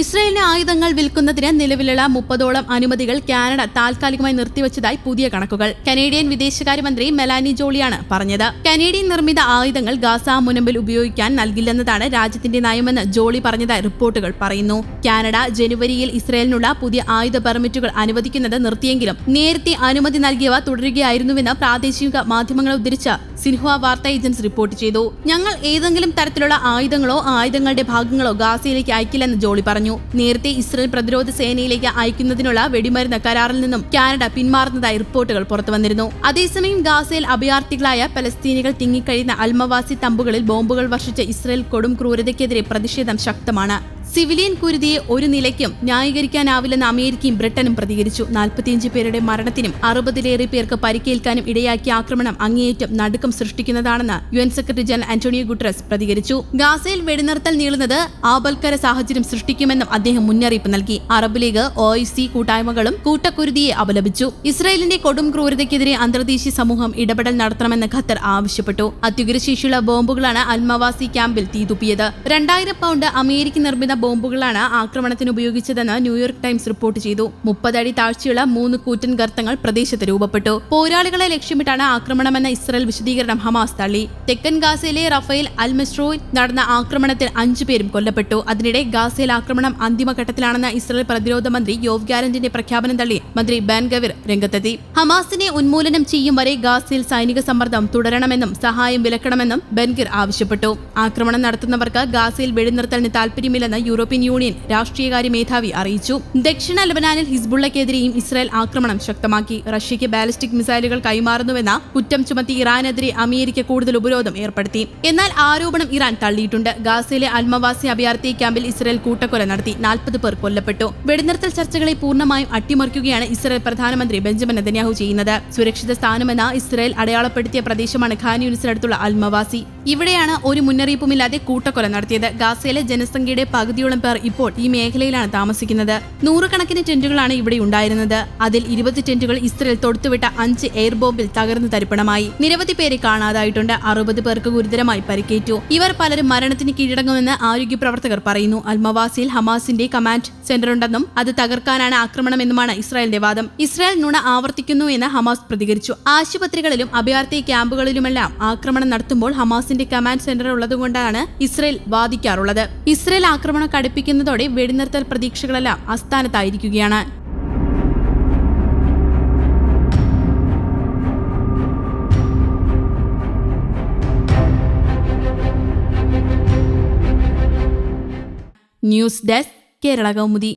ഇസ്രയേലിന് ആയുധങ്ങൾ വിൽക്കുന്നതിന് നിലവിലുള്ള മുപ്പതോളം അനുമതികൾ കാനഡ താൽക്കാലികമായി നിർത്തിവച്ചതായി പുതിയ കണക്കുകൾ. കനേഡിയൻ വിദേശകാര്യമന്ത്രി മെലാനി ജോളിയാണ് പറഞ്ഞത്. കനേഡിയൻ നിർമ്മിത ആയുധങ്ങൾ ഗാസ മുനമ്പിൽ ഉപയോഗിക്കാൻ നൽകില്ലെന്നതാണ് രാജ്യത്തിന്റെ നയമെന്ന് ജോളി പറഞ്ഞതായി റിപ്പോർട്ടുകൾ പറയുന്നു. കാനഡ ജനുവരിയിൽ ഇസ്രയേലിനുള്ള പുതിയ ആയുധ പെർമിറ്റുകൾ അനുവദിക്കുന്നത് നിർത്തിയെങ്കിലും നേരത്തെ അനുമതി നൽകിയവ തുടരുകയായിരുന്നുവെന്ന് പ്രാദേശിക മാധ്യമങ്ങളെ ഉദ്ധരിച്ച സിൻഹുവ വാർത്താ ഏജൻസി റിപ്പോർട്ട് ചെയ്തു. ഞങ്ങൾ ഏതെങ്കിലും തരത്തിലുള്ള ആയുധങ്ങളോ ആയുധങ്ങളുടെ ഭാഗങ്ങളോ ഗാസയിലേക്ക് അയക്കില്ലെന്ന് ജോളി പറഞ്ഞു. നേരത്തെ ഇസ്രയേൽ പ്രതിരോധ സേനയിലേക്ക് അയക്കുന്നതിനുള്ള വെടിമരുന്ന് കരാറിൽ നിന്നും കാനഡ പിന്മാറുന്നതായി റിപ്പോർട്ടുകൾ പുറത്തുവന്നിരുന്നു. അതേസമയം ഗാസയിൽ അഭയാർത്ഥികളായ പലസ്തീനികൾ തിങ്ങിക്കഴിയുന്ന അൽമവാസി തമ്പുകളിൽ ബോംബുകൾ വർഷിച്ച ഇസ്രയേൽ കൊടും ക്രൂരതയ്ക്കെതിരെ പ്രതിഷേധം ശക്തമാണ്. സിവിലിയൻ കുരുതിയെ ഒരു നിലയ്ക്കും ന്യായീകരിക്കാനാവില്ലെന്ന് അമേരിക്കയും ബ്രിട്ടനും പ്രതികരിച്ചു. നാൽപ്പത്തിയഞ്ച് പേരുടെ മരണത്തിനും അറുപതിലേറെ പേർക്ക് പരിക്കേൽക്കാനും ഇടയാക്കിയ ആക്രമണം അങ്ങേയറ്റം നടുക്കം സൃഷ്ടിക്കുന്നതാണെന്ന് U N secretary general Antonio Guterres പ്രതികരിച്ചു. ഗാസയിൽ വെടിനിർത്തൽ നീളുന്നത് ആപൽക്കര സാഹചര്യം സൃഷ്ടിക്കുമെന്നും അദ്ദേഹം മുന്നറിയിപ്പ് നൽകി. അറബ് ലീഗ് ഒ കൂട്ടായ്മകളും കൂട്ടക്കുരുതിയെ അപലപിച്ചു. ഇസ്രായേലിന്റെ കൊടും ക്രൂരതയ്ക്കെതിരെ അന്തർദേശീയ സമൂഹം ഇടപെടൽ നടത്തണമെന്ന് ഖത്തർ ആവശ്യപ്പെട്ടു. അത്യുഗ്രശേഷിയുള്ള ബോംബുകളാണ് അൽമവാസി ക്യാമ്പിൽ തീതുപ്പിയത് രണ്ടായിരം പൗണ്ട് അമേരിക്കൻ നിർമ്മിത ബോംബുകളാണ് ആക്രമണത്തിന് ഉപയോഗിച്ചതെന്ന് ന്യൂയോർക്ക് ടൈംസ് റിപ്പോർട്ട് ചെയ്തു. മുപ്പതടി താഴ്ചയുള്ള മൂന്ന് കൂറ്റൻ ഗർത്തങ്ങൾ പ്രദേശത്ത് രൂപപ്പെട്ടു. പോരാളികളെ ലക്ഷ്യമിട്ടാണ് ആക്രമണമെന്ന ഇസ്രായേൽ വിശദീകരണം ഹമാസ് തള്ളി. തെക്കൻ ഗാസയിലെ റഫേൽ അൽ മെസ്ട്രോയിൽ നടന്ന ആക്രമണത്തിൽ അഞ്ചു പേരും കൊല്ലപ്പെട്ടു. അതിനിടെ ഗാസയിൽ ആക്രമണം അന്തിമഘട്ടത്തിലാണെന്ന ഇസ്രായേൽ പ്രതിരോധ മന്ത്രി യോവ് ഗ്യാരന്റിന്റെ പ്രഖ്യാപനം തള്ളി മന്ത്രി ബാൻ ഗവിർ രംഗത്തെത്തി. ഹമാസിനെ ഉന്മൂലനം ചെയ്യും വരെ ഗാസയിൽ സൈനിക സമ്മർദ്ദം തുടരണമെന്നും സഹായം വിലക്കണമെന്നും ബെൻഗിർ ആവശ്യപ്പെട്ടു. ആക്രമണം നടത്തുന്നവർക്ക് ഗാസയിൽ വെടിനിർത്തലിന് താൽപര്യമില്ലെന്ന് യൂറോപ്യൻ യൂണിയൻ രാഷ്ട്രീയകാര്യ മേധാവി അറിയിച്ചു. ദക്ഷിണ ലബനാനിൽ ഹിസ്ബുള്ളക്കെതിരെയും ഇസ്രായേൽ ആക്രമണം ശക്തമാക്കി. റഷ്യയ്ക്ക് ബാലിസ്റ്റിക് മിസൈലുകൾ കൈമാറുന്നുവെന്ന കുറ്റം ചുമത്തി ഇറാനെതിരെ അമേരിക്ക കൂടുതൽ ഉപരോധം ഏർപ്പെടുത്തി. എന്നാൽ ആരോപണം ഇറാൻ തള്ളിയിട്ടുണ്ട്. ഗാസയിലെ അൽമവാസി അഭയാർത്ഥി ക്യാമ്പിൽ ഇസ്രായേൽ കൂട്ടക്കൊല നടത്തി. നാൽപ്പത് പേർ കൊല്ലപ്പെട്ടു. വെടിനിർത്തൽ ചർച്ചകളെ പൂർണമായും അട്ടിമറിക്കുകയാണ് ഇസ്രായേൽ പ്രധാനമന്ത്രി ബെഞ്ചമിൻ നെതന്യാഹു ചെയ്യുന്നത്. സുരക്ഷിത സ്ഥാനമെന്ന ഇസ്രായേൽ അടയാളപ്പെടുത്തിയ പ്രദേശമാണ് ഖാൻ യൂണിസിനടുത്തുള്ള അൽമവാസി. ഇവിടെയാണ് ഒരു മുന്നറിയിപ്പുമില്ലാതെ കൂട്ടക്കൊല നടത്തിയത്. ഗാസയിലെ ജനസംഖ്യയുടെ പകുതിയോളം പേർ ഇപ്പോൾ ഈ മേഖലയിലാണ് താമസിക്കുന്നത്. നൂറുകണക്കിന് ടെന്റുകളാണ് ഇവിടെ ഉണ്ടായിരുന്നത്. അതിൽ ഇരുപത് ടെന്റുകൾ ഇസ്രയേൽ തൊടുത്തുവിട്ട അഞ്ച് എയർ ബോംബിൽ തകർന്നു തരിപ്പണമായി. നിരവധി പേരെ കാണാതായിട്ടുണ്ട്. അറുപത് പേർക്ക് ഗുരുതരമായി പരിക്കേറ്റു. ഇവർ പലരും മരണത്തിന് കീഴടങ്ങുമെന്ന് ആരോഗ്യ പ്രവർത്തകർ പറയുന്നു. അൽമവാസിയിൽ ഹമാസിന്റെ കമാൻഡ് സെന്റർ ഉണ്ടെന്നും അത് തകർക്കാനാണ് ആക്രമണമെന്നുമാണ് ഇസ്രായേലിന്റെ വാദം. ഇസ്രായേൽ നുണ ആവർത്തിക്കുന്നു എന്ന് ഹമാസ് പ്രതികരിച്ചു. ആശുപത്രികളിലും അഭയാർത്ഥി ക്യാമ്പുകളിലുമെല്ലാം ആക്രമണം നടത്തുമ്പോൾ ഹമാസിന്റെ കമാൻഡ് സെന്റർ ഉള്ളതുകൊണ്ടാണ് ഇസ്രയേൽ വാദിക്കാറുള്ളത്. ഇസ്രയേൽ ആക്രമണം കടുപ്പിക്കുന്നതോടെ വെടിനിർത്തൽ പ്രതീക്ഷകളെല്ലാം അസ്ഥാനത്തായിരിക്കുകയാണ് ന്യൂസ് ഡെസ്ക് കേരള കൗമുദി.